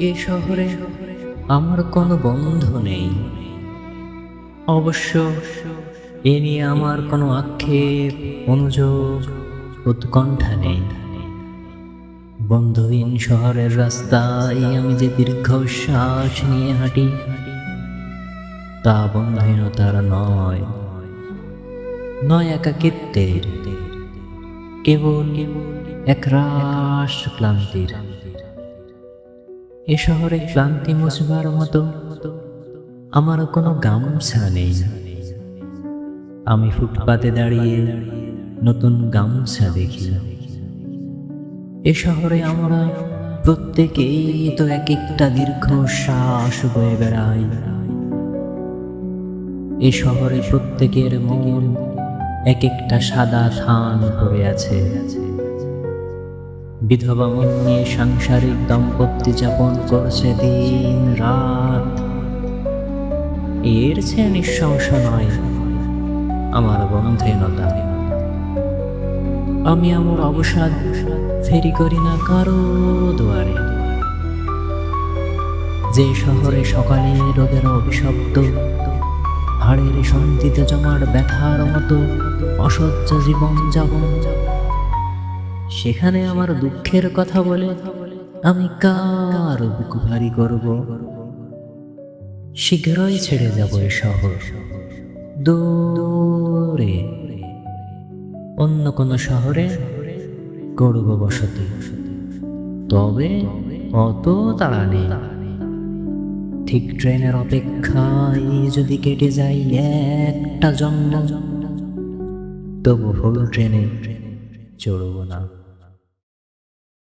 এ শহরে আমার কোনো বন্ধু নেই। অবশ্য এ নিয়ে আমার কোনো আক্ষেপ, অনুযোগ, উৎকণ্ঠা নেই। বন্ধুহীন শহরের রাস্তায় আমি যে দীর্ঘশ্বাস নিয়ে হাঁটি, তা বন্ধহীনতার নয়। নয় একাকিত্বের, কেবল এক রাস ক্লান্তির। এ শহরে ক্লান্তি মুছবার মতো আমার কোনো গামছা নেই। আমি ফুটপাতে দাঁড়িয়ে নতুন গামছা দেখি। এ শহরে আমরা প্রত্যেকেই তো এক একটা দীর্ঘ শ্বাস বয়ে বেড়াই। এ শহরে প্রত্যেকের মন এক একটা সাদা থান পড়ে আছে। বিধবা মন নিয়ে সাংসারিক দম্পতি যাপন করছে দিন রাত। এর চেয়ে নিঃশংস নয় আমার বন্ধহীনতা আমি আমার অবসাদ ফেরি করি না কারও দুয়ারে। যে শহরে সকালে রোদের অভিশপ্ত, হাড়ের শান্তিতে জমার ব্যথার মতো অসহ্য জীবন যাপন সেখানে আমার দুঃখের কথা বলে আমি কার বুক ভারী করব? শীঘ্রই ছেড়ে যাব এই শহর। দূরে। অন্য কোনো শহরে করব বসতি। তবে অত তাড়া নেই। ঠিক ট্রেনের অপেক্ষায় যদি কেটে যায় একটা জন্ম তবু হল ট্রেনে চড়ব না।